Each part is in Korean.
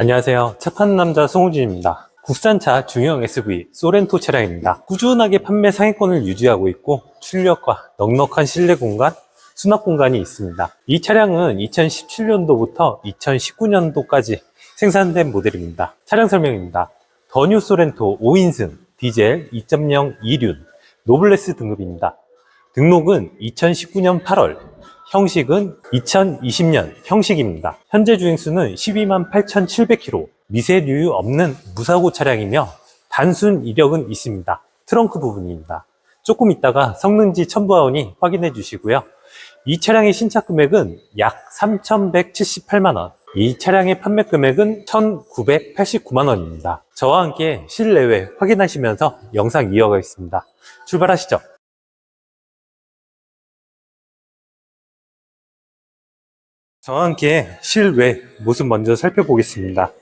안녕하세요. 차 파는 남자 송우진입니다. 국산차 중형 SUV 소렌토 차량입니다. 꾸준하게 판매 상위권을 유지하고 있고 출력과 넉넉한 실내 공간, 수납 공간이 있습니다. 이 차량은 2017년도부터 2019년도까지 생산된 모델입니다. 차량 설명입니다. 더뉴 소렌토 5인승 디젤 2.0 2륜 노블레스 등급입니다. 등록은 2019년 8월, 형식은 2020년 형식입니다. 현재 주행수는 12만 8,700km, 미세류유 없는 무사고 차량이며 단순 이력은 있습니다. 트렁크 부분입니다. 조금 있다가 성능지 첨부하오니 확인해 주시고요. 이 차량의 신차 금액은 약 3,178만 원. 이 차량의 판매 금액은 1,989만 원입니다. 저와 함께 실내외 확인하시면서 영상 이어가겠습니다. 출발하시죠. 저와 함께 실외 모습 먼저 살펴보겠습니다.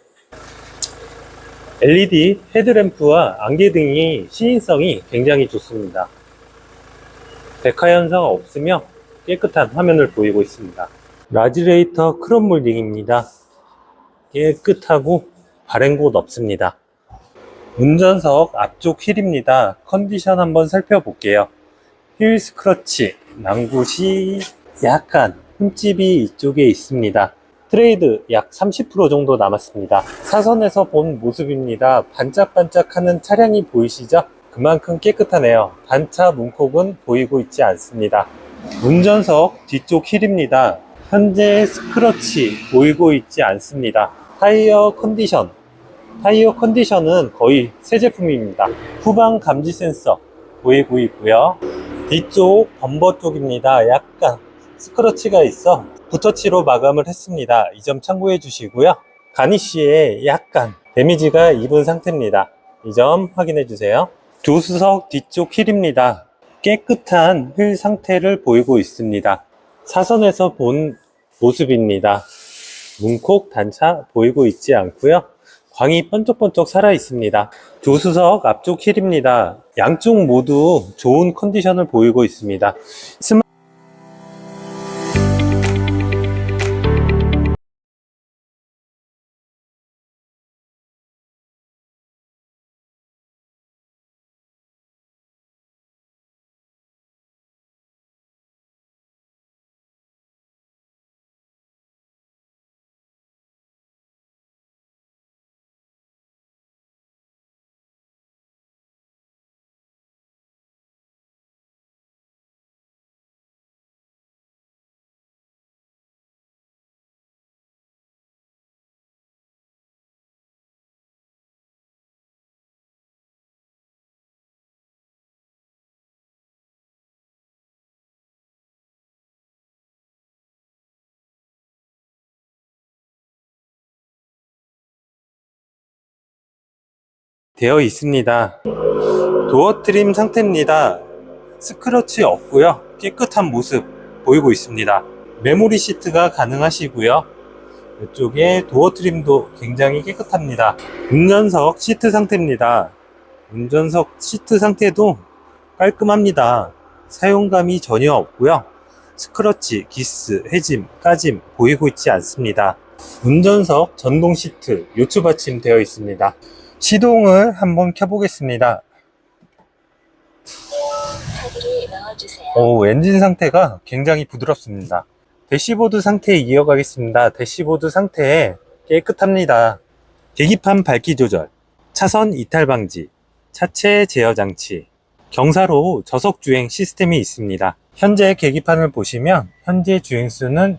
LED 헤드램프와 안개등이 시인성이 굉장히 좋습니다. 백화 현상 없으며 깨끗한 화면을 보이고 있습니다. 라지레이터 크롬 몰딩입니다. 깨끗하고 바른 곳 없습니다. 운전석 앞쪽 휠입니다. 컨디션 한번 살펴볼게요. 휠 스크러치, 난굿이 약간 흠집이 이쪽에 있습니다. 트레이드 약 30% 정도 남았습니다. 사선에서 본 모습입니다. 반짝반짝하는 차량이 보이시죠? 그만큼 깨끗하네요. 단차 문콕은 보이고 있지 않습니다. 운전석 뒤쪽 힐입니다. 현재 스크러치 보이고 있지 않습니다. 타이어 컨디션. 타이어 컨디션은 거의 새 제품입니다. 후방 감지 센서 보이고 있고요. 뒤쪽 범버 쪽입니다. 약간 스크러치가 있어 붓터치로 마감을 했습니다. 이 점 참고해 주시고요. 가니쉬에 약간 데미지가 입은 상태입니다. 이 점 확인해 주세요. 조수석 뒤쪽 휠입니다. 깨끗한 휠 상태를 보이고 있습니다. 사선에서 본 모습입니다. 문콕 단차 보이고 있지 않고요. 광이 번쩍번쩍 살아 있습니다. 조수석 앞쪽 휠입니다. 양쪽 모두 좋은 컨디션을 보이고 있습니다. 스마- 되어 있습니다. 도어 트림 상태입니다. 스크러치 없고요. 깨끗한 모습 보이고 있습니다. 메모리 시트가 가능하시고요. 이쪽에 도어 트림도 굉장히 깨끗합니다. 운전석 시트 상태입니다. 운전석 시트 상태도 깔끔합니다. 사용감이 전혀 없고요. 스크러치, 기스, 해짐, 까짐 보이고 있지 않습니다. 운전석 전동 시트 요추 받침 되어 있습니다. 시동을 한번 켜보겠습니다. 오, 엔진 상태가 굉장히 부드럽습니다. 대시보드 상태 이어가겠습니다. 대시보드 상태 깨끗합니다. 계기판 밝기 조절, 차선 이탈 방지, 차체 제어 장치, 경사로 저속 주행 시스템이 있습니다. 현재 계기판을 보시면 현재 주행수는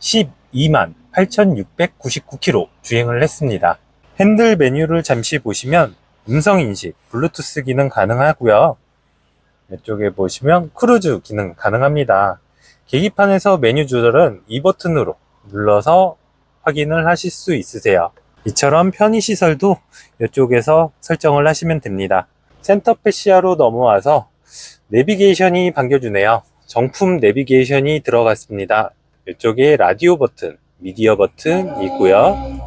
12만 8,699km 주행을 했습니다. 핸들 메뉴를 잠시 보시면 음성 인식, 블루투스 기능 가능하고요. 이쪽에 보시면 크루즈 기능 가능합니다. 계기판에서 메뉴 조절은 이 버튼으로 눌러서 확인을 하실 수 있으세요. 이처럼 편의 시설도 이쪽에서 설정을 하시면 됩니다. 센터 패시아로 넘어와서 내비게이션이 반겨주네요. 정품 내비게이션이 들어갔습니다. 이쪽에 라디오 버튼, 미디어 버튼 있고요.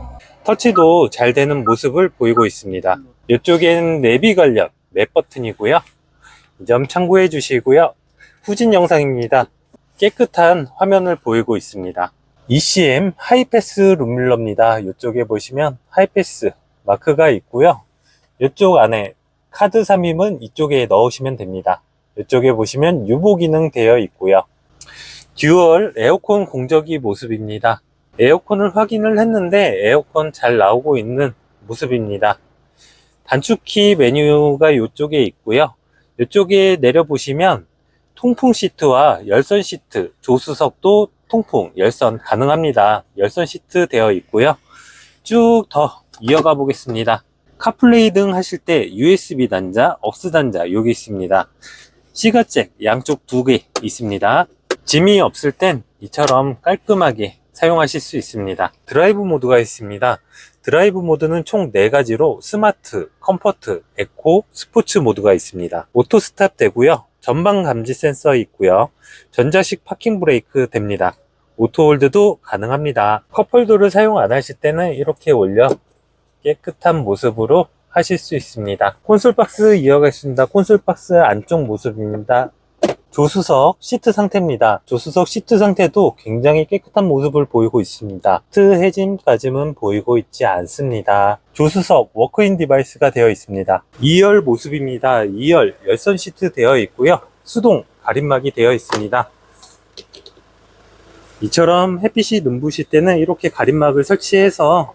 터치도 잘 되는 모습을 보이고 있습니다. 이쪽엔 내비 관련 맵 버튼이고요. 이 점 참고해 주시고요. 후진 영상입니다. 깨끗한 화면을 보이고 있습니다. ECM 하이패스 룸밀러입니다. 이쪽에 보시면 하이패스 마크가 있고요. 이쪽 안에 카드 삽입은 이쪽에 넣으시면 됩니다. 이쪽에 보시면 유보 기능 되어 있고요. 듀얼 에어컨 공정기 모습입니다. 에어컨을 확인을 했는데 에어컨 잘 나오고 있는 모습입니다. 단축키 메뉴가 이쪽에 있고요. 이쪽에 내려보시면 통풍 시트와 열선 시트, 조수석도 통풍, 열선 가능합니다. 열선 시트 되어 있고요. 쭉 더 이어가 보겠습니다. 카플레이 등 하실 때 USB 단자, 억스 단자 여기 있습니다. 시가잭 양쪽 두 개 있습니다. 짐이 없을 땐 이처럼 깔끔하게 사용하실 수 있습니다. 드라이브 모드가 있습니다. 드라이브 모드는 총 4가지로 스마트, 컴포트, 에코, 스포츠 모드가 있습니다. 오토 스탑 되고요. 전방 감지 센서 있고요. 전자식 파킹 브레이크 됩니다. 오토 홀드도 가능합니다. 컵홀더를 사용 안 하실 때는 이렇게 올려 깨끗한 모습으로 하실 수 있습니다. 콘솔 박스 이어가겠습니다. 콘솔 박스 안쪽 모습입니다. 조수석 시트 상태입니다. 조수석 시트 상태도 굉장히 깨끗한 모습을 보이고 있습니다. 시트 해짐까지는 보이고 있지 않습니다. 조수석 워크인 디바이스가 되어 있습니다. 2열 모습입니다. 2열 열선 시트 되어 있고요. 수동 가림막이 되어 있습니다. 이처럼 햇빛이 눈부실 때는 이렇게 가림막을 설치해서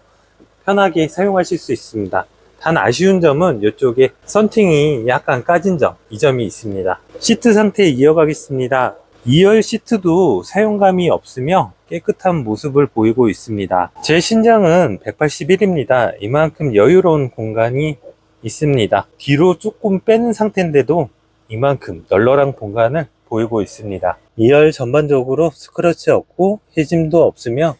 편하게 사용하실 수 있습니다. 단 아쉬운 점은 이쪽에 썬팅이 약간 까진 점, 이 점이 있습니다. 시트 상태 이어가겠습니다. 2열 시트도 사용감이 없으며 깨끗한 모습을 보이고 있습니다. 제 신장은 181입니다. 이만큼 여유로운 공간이 있습니다. 뒤로 조금 빼는 상태인데도 이만큼 널널한 공간을 보이고 있습니다. 2열 전반적으로 스크래치 없고 해짐도 없으며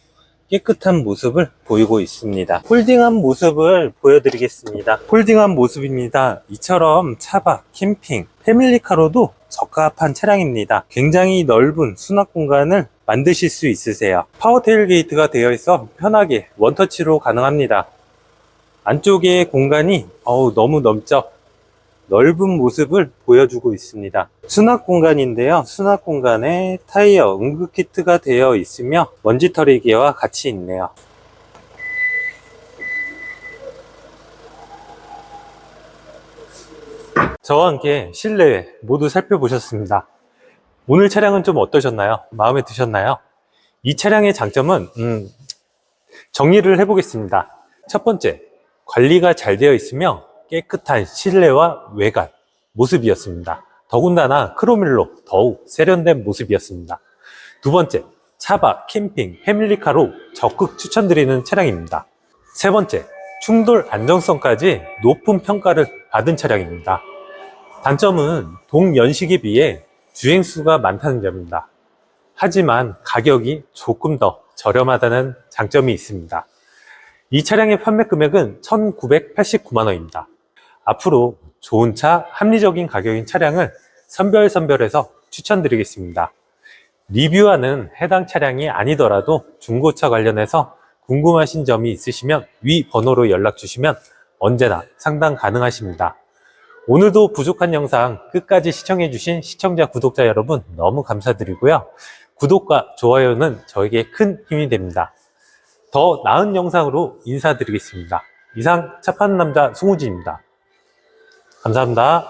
깨끗한 모습을 보이고 있습니다. 폴딩한 모습을 보여드리겠습니다. 폴딩한 모습입니다. 이처럼 차박, 캠핑, 패밀리카로도 적합한 차량입니다. 굉장히 넓은 수납 공간을 만드실 수 있으세요. 파워 테일 게이트가 되어 있어 편하게 원터치로 가능합니다. 안쪽에 공간이 어우 너무 넓죠? 넓은 모습을 보여주고 있습니다. 수납 공간인데요. 수납 공간에 타이어 응급 키트가 되어 있으며 먼지 털이기와 같이 있네요. 저와 함께 실내 모두 살펴보셨습니다. 오늘 차량은 좀 어떠셨나요? 마음에 드셨나요? 이 차량의 장점은 음, 정리를 해보겠습니다. 첫 번째, 관리가 잘 되어 있으며 깨끗한 실내와 외관 모습이었습니다. 더군다나 크로밀로 더욱 세련된 모습이었습니다. 두 번째, 차박, 캠핑, 패밀리카로 적극 추천드리는 차량입니다. 세 번째, 충돌 안정성까지 높은 평가를 받은 차량입니다. 단점은 동연식에 비해 주행수가 많다는 점입니다. 하지만 가격이 조금 더 저렴하다는 장점이 있습니다. 이 차량의 판매 금액은 1,989만 원입니다. 앞으로 좋은 차, 합리적인 가격인 차량을 선별 선별해서 추천드리겠습니다. 리뷰하는 해당 차량이 아니더라도 중고차 관련해서 궁금하신 점이 있으시면 위 번호로 연락 주시면 언제나 상담 가능하십니다. 오늘도 부족한 영상 끝까지 시청해주신 시청자, 구독자 여러분 너무 감사드리고요. 구독과 좋아요는 저에게 큰 힘이 됩니다. 더 나은 영상으로 인사드리겠습니다. 이상 차 파는 남자 송우진입니다. 감사합니다.